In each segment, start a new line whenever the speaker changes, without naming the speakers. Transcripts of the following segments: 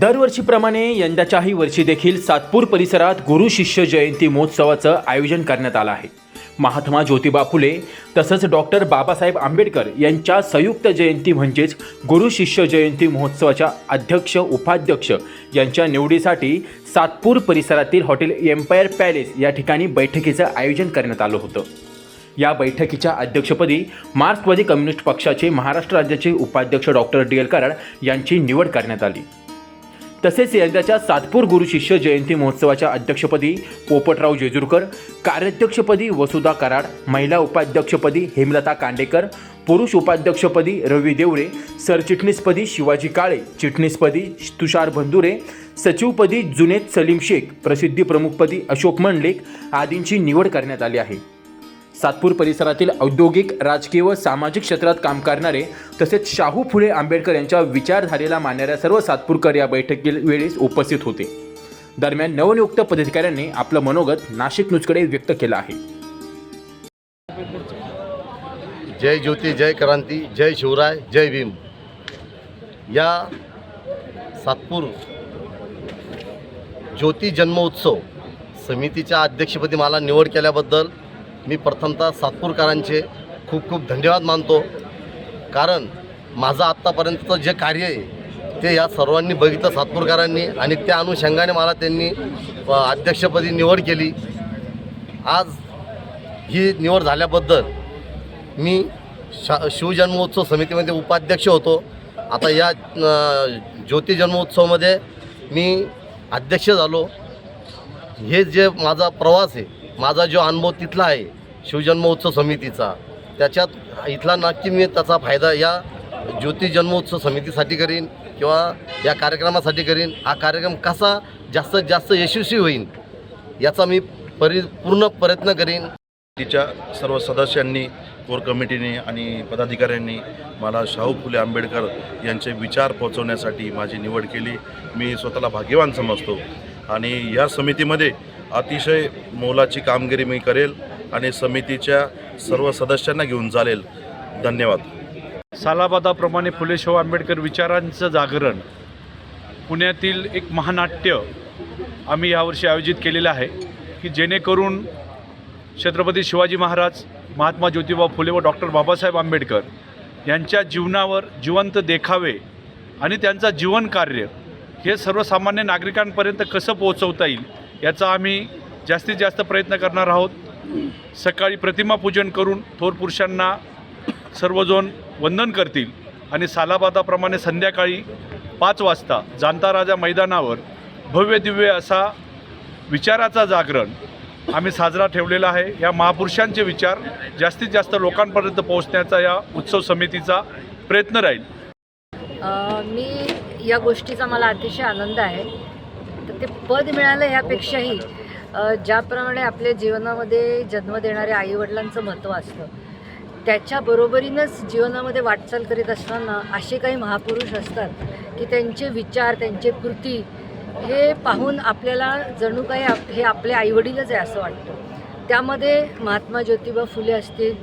दरवर्षीप्रमाणे यंदाच्याही वर्षी देखील सातपूर परिसरात गुरु शिष्य जयंती महोत्सवाचं आयोजन करण्यात आलं आहे. महात्मा ज्योतिबा फुले तसंच डॉक्टर बाबासाहेब आंबेडकर यांच्या संयुक्त जयंती म्हणजेच गुरु शिष्य जयंती महोत्सवाच्या अध्यक्ष उपाध्यक्ष यांच्या निवडीसाठी सातपूर परिसरातील हॉटेल एम्पायर पॅलेस या ठिकाणी बैठकीचं आयोजन करण्यात आलं होतं. या बैठकीच्या अध्यक्षपदी मार्क्सवादी कम्युनिस्ट पक्षाचे महाराष्ट्र राज्याचे उपाध्यक्ष डॉक्टर डी एल कराड यांची निवड करण्यात आली. तसेच यंदाच्या सातपूर गुरु शिष्य जयंती महोत्सवाच्या अध्यक्षपदी पोपटराव जेजुरकर कार्याध्यक्षपदी वसुधा कराड महिला उपाध्यक्षपदी हेमलता कांडेकर पुरुष उपाध्यक्षपदी रवी देवरे सरचिटणीसपदी शिवाजी काळे चिटणीसपदी तुषार बंधुरे सचिवपदी जुनेद सलीम शेख प्रसिद्धी प्रमुखपदी अशोक मंडलिक आदींची निवड करण्यात आली आहे. सातपूर परिसरातील औद्योगिक राजकीय व सामाजिक क्षेत्रात काम करणारे तसेच शाहू फुले आंबेडकर यांच्या विचारधारेला मानणाऱ्या सर्व सातपूरकर या बैठकी वेळेस उपस्थित होते. दरम्यान नवनियुक्त पदाधिकाऱ्यांनी आपलं मनोगत नाशिक न्यूजकडे व्यक्त केलं आहे.
जय ज्योती जय क्रांती जय शिवराय जय भीम. या सातपूर ज्योती जन्मोत्सव समितीच्या अध्यक्षपदी मला निवड केल्याबद्दल मी प्रथमतः सातपूरकरांचे खूप खूप धन्यवाद मानतो. कारण माझं आत्तापर्यंतचं जे कार्य आहे ते या सर्वांनी बघितलं सातपूरकरांनी आणि त्या अनुषंगाने मला त्यांनी अध्यक्षपदी निवड केली. आज ही निवड झाल्याबद्दल मी शा शिवजन्मोत्सव समितीमध्ये उपाध्यक्ष होतो. आता या ज्योती जन्मोत्सवमध्ये मी अध्यक्ष झालो. हे जे माझा प्रवास आहे माझा जो अनुभव तिथला आहे शिवजन्मोत्सव समितीचा त्याच्यात इथला नक्की मी त्याचा फायदा या ज्योती जन्मोत्सव समितीसाठी करीन किंवा या कार्यक्रमासाठी करीन. हा कार्यक्रम कसा जास्तीत जास्त यशस्वी होईल याचा मी परि पूर्ण प्रयत्न करीन.
तिच्या सर्व सदस्यांनी कोर कमिटीने आणि पदाधिकाऱ्यांनी मला शाहू फुले आंबेडकर यांचे विचार पोहोचवण्यासाठी माझी निवड केली. मी स्वतःला भाग्यवान समजतो. आणि या समितीमध्ये अतिशय मोलाची कामगिरी मी करेल आणि समितीच्या सर्व सदस्यांना घेऊन चालेल. धन्यवाद.
सालाबादाप्रमाणे फुले शाहू आंबेडकर विचारांचं जागरण पुण्यातील एक महानाट्य आम्ही यावर्षी आयोजित केलेलं आहे की जेणेकरून छत्रपती शिवाजी महाराज महात्मा ज्योतिबा फुले व डॉक्टर बाबासाहेब आंबेडकर यांच्या जीवनावर जिवंत देखावे आणि त्यांचा जीवन कार्य हे सर्वसामान्य नागरिकांपर्यंत कसं पोहोचवता येईल याचा आम्ही जास्तीत जास्त प्रयत्न करणार आहोत. सकाळी प्रतिमा पूजन करून थोर पुरुषांना सर्वजण वंदन करतील आणि सालाबादाप्रमाणे संध्याकाळी पाच वाजता जाणता राजा मैदानावर भव्य दिव्य असा विचाराचा जागरण आम्ही साजरा ठेवलेला आहे. या महापुरुषांचे विचार जास्तीत जास्त लोकांपर्यंत पोहोचण्याचा या उत्सव समितीचा प्रयत्न राहील.
मी या गोष्टीचा मला अतिशय आनंद आहे. तर ते पद मिळालं ह्यापेक्षाही ज्याप्रमाणे आपल्या जीवनामध्ये जन्म देणाऱ्या आईवडिलांचं महत्त्व असतं. त्याच्या बरोबरीनंच जीवनामध्ये वाटचाल करीत असताना असे काही महापुरुष असतात की त्यांचे विचार त्यांचे कृती हे पाहून आपल्याला जणू काही आप हे आपले आईवडीलच आहे असं वाटतं. त्यामध्ये महात्मा ज्योतिबा फुले असतील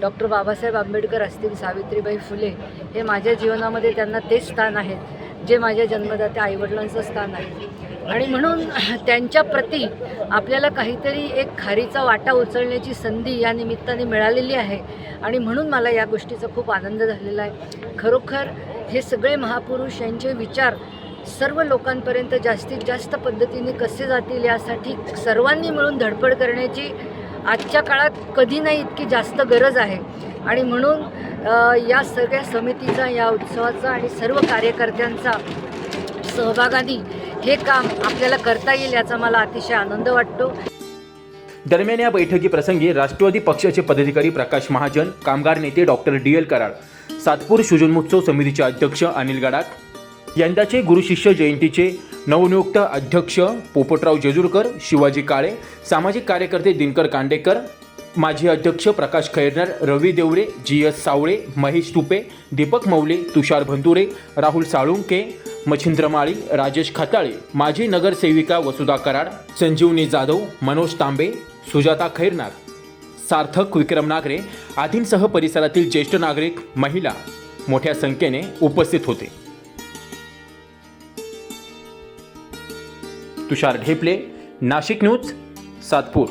डॉक्टर बाबासाहेब आंबेडकर असतील सावित्रीबाई फुले हे माझ्या जीवनामध्ये त्यांना तेच स्थान आहेत जे माझ्या जन्मदात्या आईवडिलांचं स्थान आहे. आणि म्हणून त्यांच्या प्रती आपल्याला काहीतरी एक खारीचा वाटा उचलण्याची संधी या निमित्ताने मिळालेली आहे. आणि म्हणून मला या गोष्टीचा खूप आनंद झालेला आहे. खरोखर हे सगळे महापुरुष यांचे विचार सर्व लोकांपर्यंत जास्तीत जास्त पद्धतीने कसे जातील यासाठी सर्वांनी मिळून धडपड करण्याची आजच्या काळात कधी नाही इतकी जास्त गरज आहे. आणि म्हणून या सगळ्या समितीचा या उत्सवाचा आणि सर्व कार्यकर्त्यांचा सहभागाने हे काम आपल्याला करता येईल याचा मला अतिशय आनंद वाटतो.
दरम्यान या बैठकीप्रसंगी राष्ट्रवादी पक्षाचे पदाधिकारी प्रकाश महाजन कामगार नेते doctor D L Karad Satpur शिवजन्मोत्सव समितीचे अध्यक्ष अनिल गडाख यंदाचे गुरुशिष्य जयंतीचे नवनियुक्त अध्यक्ष पोपटराव जेजूरकर शिवाजी काळे सामाजिक कार्यकर्ते दिनकर कांडेकर माजी अध्यक्ष प्रकाश खैरनार रवी देवरे जी एस सावळे महेश तुपे दीपक मौले तुषार भंतुरे राहुल साळुंके मच्छिंद्र माळी राजेश खताळे माजी नगरसेविका वसुधा कराड संजीवनी जाधव मनोज तांबे सुजाता खैरनार. सार्थक विक्रम नागरे आदींसह परिसरातील ज्येष्ठ नागरिक महिला. मोठ्या संख्येने उपस्थित होते. तुषार ढेपले नाशिक न्यूज सातपूर.